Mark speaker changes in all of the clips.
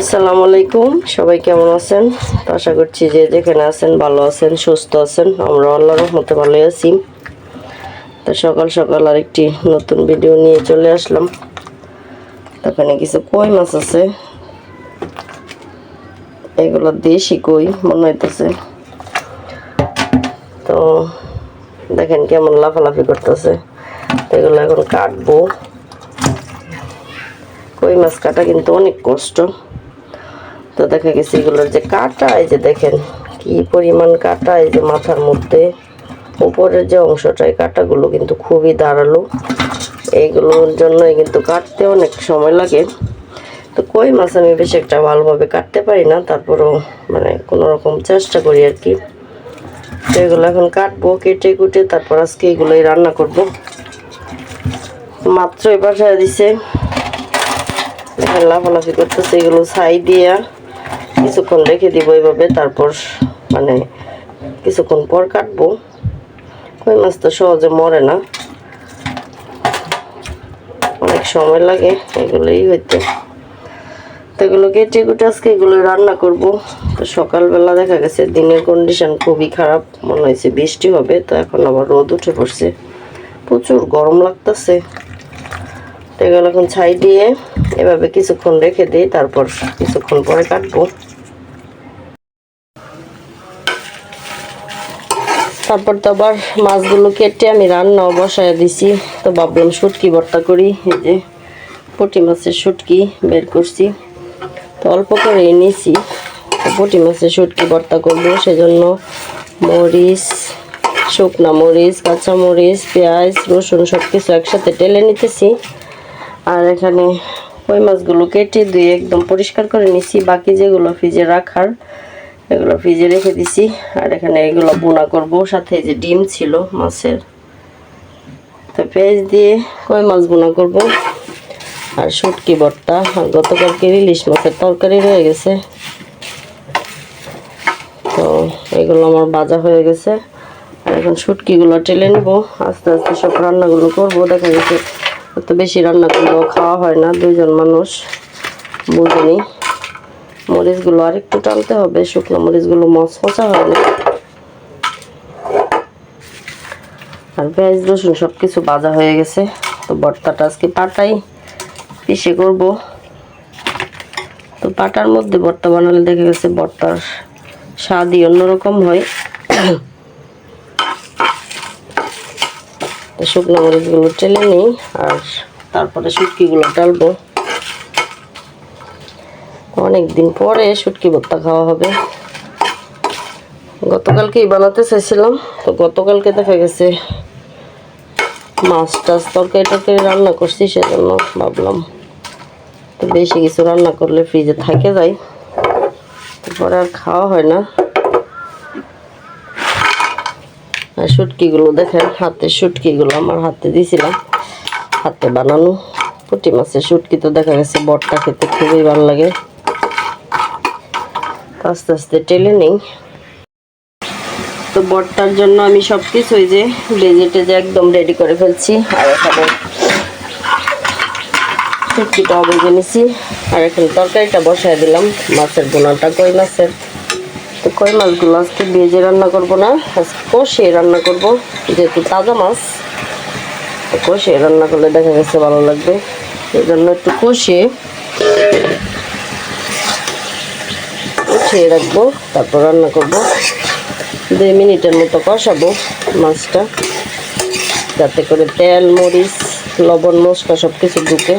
Speaker 1: আসসালামু আলাইকুম। সবাই কেমন আছেন? আশা করছি যে যেখানে আছেন ভালো আছেন, সুস্থ আছেন। আমরা আল্লাহর রহমতে ভালোই আছি। তো সকাল সকাল আরেকটি নতুন ভিডিও নিয়ে চলে আসলাম। এখানে কিছু কই মাছ আছে। এগুলো দেশি কই, মনে হইতেছে। তো দেখেন কেমন লাফালাফি করতেছে। এগুলো এখন কাটবো। কই মাছ কাটা কিন্তু অনেক কষ্ট। তো দেখা গেছে এগুলোর যে কাটা, এই যে দেখেন কি পরিমাণ কাটা, এই যে মাথার মধ্যে। উপরের যে অংশটা, এই কাটাগুলো কিন্তু খুবই ধারালো এইগুলোর জন্যই কিন্তু কাটতে অনেক সময় লাগে। তো কই মাছ আমি বেশি একটা ভালোভাবে কাটতে পারি না, তারপরেও মানে কোনো রকম চেষ্টা করি আর কি। তো এগুলো এখন কাটবো, কেটে কুটে তারপর আজকে এগুলোই রান্না করব। মাত্র এবার দিছে। লাফালাফি করতেছে এগুলো ছাই দিয়া। কিছুক্ষণ রেখে দিব এইভাবে, তারপর মানে কিছুক্ষণ পর কাটবো। কই মাছ তো সহজে মরে না। অনেক সময় লাগে এগুলোই হইতে। তো এগুলো কেটে কুটে আজকে এগুলো রান্না করব। তো সকালবেলা দেখা গেছে দিনের কন্ডিশন খুবই খারাপ, মনে হয়েছে বৃষ্টি হবে, তো এখন আবার রোদ উঠে পড়ছে। প্রচুর গরম লাগতেছে। তো এগুলো এখন ছাই দিয়ে এভাবে কিছুক্ষণ রেখে দিই, তারপর কিছুক্ষণ পরে কাটবো। তারপর তো আবার মাছগুলো কেটে আমি রান্নাও বসায় দিছি। তো ভাবলাম শুটকি ভর্তা করি, এই যে পুঁটি মাছের শুটকি বের করছি। তো অল্প করে নিয়েছি পুঁটি মাছের শুটকি ভর্তা করব। সেজন্য মরিচ, শুকনা মরিচ, কাঁচা মরিচ, পেঁয়াজ, রসুন সব কিছু একসাথে টেলে নিতেছি। আর এখানে কই মাছগুলো কেটে ধুয়ে একদম পরিষ্কার করে নিছি। বাকি যেগুলো ফ্রিজে রাখার, এগুলো ফ্রিজে রেখে দিছি। আর এখানে এগুলো বোনা করব। সাথে যে ডিম ছিল মাছের। তো পেঁয়াজ দিয়ে কই মাছ বোনা করব? আর শুটকি ভর্তা। আর গতকালকে ইলিশ মাছের তরকারি রয়ে গেছে। তো এগুলো আমার বাজা হয়ে গেছে। আর এখন শুটকিগুলো টেলে নেব। আস্তে আস্তে সব রান্নাগুলো করব। দেখা গেছে অত বেশি রান্না করলেও খাওয়া হয় না দুজন মানুষ, বুঝেনি। মরিচগুলো আর একটু টানতে হবে, শুকনো মরিচগুলো মচমচা হয় না। আর পেঁয়াজ, রসুন সব কিছু ভাজা হয়ে গেছে, তো ভর্তাটা আজকে পাটাই পিষে করব। তো পাটার মধ্যে ভর্তা বানালে দেখা গেছে ভর্তার স্বাদই অন্যরকম হয় তো শুকনো মরিচগুলো টেলে নিই আর তারপরে শুটকিগুলো ডালবো অনেক দিন পরে শুটকি ভর্তা খাওয়া হবে। গতকালকেই বানাতে চাইছিলাম, তো গতকালকে দেখা গেছে মাছ টাছ তরকারি টরকারি রান্না করছি সেজন্য ভাবলাম তো বেশি কিছু রান্না করলে ফ্রিজে থাকে যায়, তারপরে আর খাওয়া হয় না আর শুটকিগুলো দেখেন হাতের শুটকিগুলো আমার হাতে দিয়েছিলাম হাতে বানানো পুঁটি মাছের শুটকি তো দেখা গেছে বটটা খেতে খুবই ভালো লাগে। আস্তে আস্তে টেলে নেই। তো বটটার জন্য আমি সব কিছু ওই যে ভেজে টেজে একদম রেডি করে ফেলছি। আর এখানে শুটকিটাও ভেজে নিছি। আর এখানে তরকারিটা বসায় দিলাম। মাছের বোনাটা কই মাছের তো কই মাছগুলো আজকে ভেজে রান্না করব না, আজকে কষিয়ে রান্না করব, যেহেতু তাজা মাছ, তো কষিয়ে রান্না করলে দেখা গেছে ভালো লাগবে। এই জন্য একটু কষিয়ে উঠিয়ে রাখব, তারপর রান্না করব। দুই মিনিটের মতো কষাবো মাছটা, যাতে করে তেল, মরিচ, লবণ, মশলা সব কিছু ঢুকে।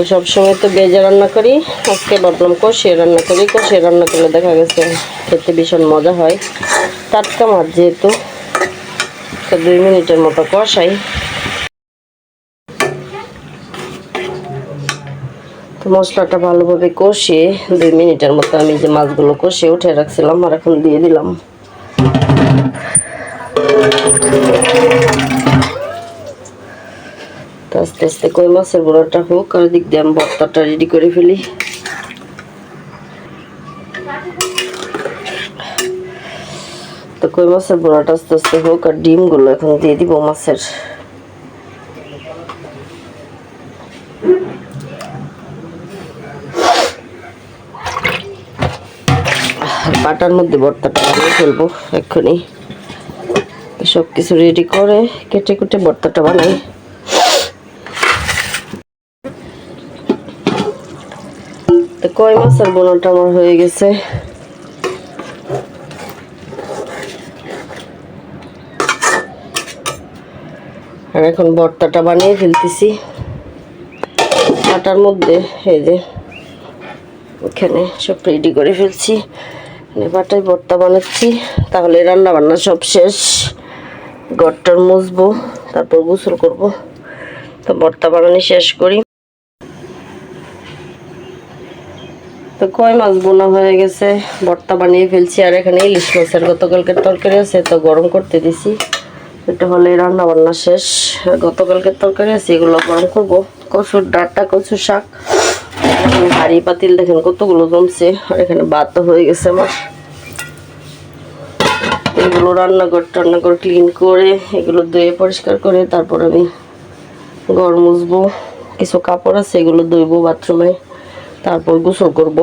Speaker 1: তো সবসময় তো বেজে রান্না করি। আজকে ভাবলাম কষিয়ে রান্না করি। কষিয়ে রান্না করলে দেখা গেছে খেতে ভীষণ মজা হয়। টাটকা মাছ যেহেতু। তো দুই মিনিটের মতো কষাই। তো মশলাটা ভালোভাবে কষিয়ে দুই মিনিটের মতো আমি যে মাছগুলো কষিয়ে উঠে রাখছিলাম আর এখন দিয়ে দিলাম। আস্তে আস্তে কই মাছের বড়াটা হোক, আর দিক দিয়ে আমি ভর্তাটা রেডি করে ফেলি। তো কই মাছের বড়াটা আস্তে আস্তে হোক, আর ডিমগুলো এখন দিয়ে দিব মাছের। বাটার মধ্যে ভর্তাটা বানিয়ে ফেলব এক্ষুনি। সব কিছু রেডি করে কেটে কুটে ভর্তাটা বানাই। তো কয় মাছের বোনাটা আমার হয়ে গেছে। আর এখন ভর্তাটা বানিয়ে ফেলতেছি। আটার মধ্যে এই যে ওখানে সব রেডি করে ফেলছি। বাটায় ভর্তা বানাচ্ছি। তাহলে রান্না বান্না সব শেষ। ঘরটার মুছবো, তারপর গোসল করব। তো ভর্তা বানানি শেষ করি। তো কয় মাছ বোনা হয়ে গেছে, ভর্তা বানিয়ে ফেলছি, আর এখানে ইলিশ মাছের গতকালকের তরকারি আছে, তো গরম করতে দিছি। এটা হলে রান্না বান্না শেষ। গতকালকের তরকারি আছে, এগুলো গরম করব। কচুর ডাঁটা, কচুর শাক। হাড়ি পাতিল, দেখেন কতগুলো জমছে, আর এখানে ভাত হয়ে গেছে আমার। এগুলো রান্নাঘর টান্নাঘর ক্লিন করে, এগুলো ধুয়ে পরিষ্কার করে, তারপর আমি ঘর মুছবো। কিছু কাপড় আছে, এগুলো ধুইবো বাথরুমে তারপর গোসল করব।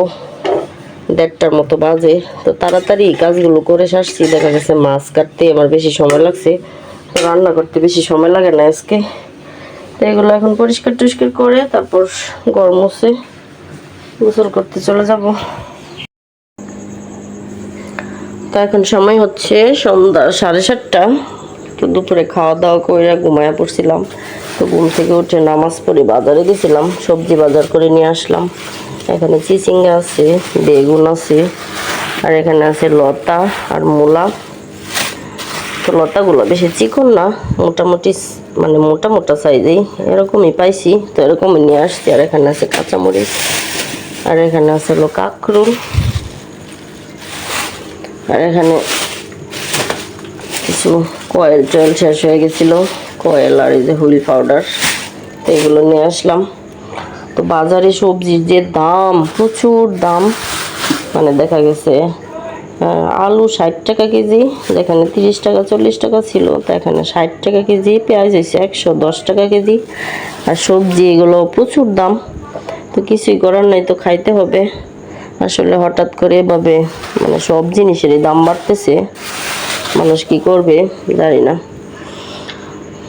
Speaker 1: দেড়টার মতো বাজে। তো তাড়াতাড়ি কাজগুলো করে সারছি। দেখা গেছে মাছ কাটতে আমার বেশি সময় লাগছে। রান্না করতে বেশি সময় লাগে না আজকে। তো এগুলো এখন পরিষ্কার টরিষ্কার করে তারপর গরম হচ্ছে গোসল করতে চলে যাব। তো এখন সময় হচ্ছে সন্ধ্যা সাড়ে সাতটা। তো দুপুরে খাওয়া দাওয়া করে ঘুমায়া পড়ছিলাম। তো ঘুম থেকে উঠে নামাজ পড়ে বাজারে গেছিলাম। সবজি বাজার করে নিয়ে আসলাম। এখানে চিচিঙ্গা আছে, বেগুন আছে, আর এখানে আছে লতা আর মূলা। তো লতাগুলো বেশি চিকন না, মোটামুটি মানে মোটা মোটা সাইজেই, এরকমই পাইছি, তো এরকমই নিয়ে আসছি। আর এখানে আছে কাঁচামরিচ, আর এখানে আছে হলো কাঁকরুল, আর এখানে কিছু কয়েল টয়েল শেষ হয়ে গেছিল, কয়েল আর এই যে হুইল পাউডার এগুলো নিয়ে আসলাম। তো বাজারে সবজির যে দাম, প্রচুর দাম। মানে দেখা গেছে আলু ষাট টাকা কেজি, যেখানে তিরিশ টাকা, চল্লিশ টাকা ছিল, তো এখানে ষাট টাকা কেজি, পেঁয়াজ হয়েছে একশো দশ টাকা কেজি। আর সবজি এগুলো প্রচুর দাম, তো কিছুই করার নাই, তো খাইতে হবে। আসলে হঠাৎ করে এভাবে মানে সব জিনিসেরই দাম বাড়তেছে। মানুষ কি করবে, জানি না।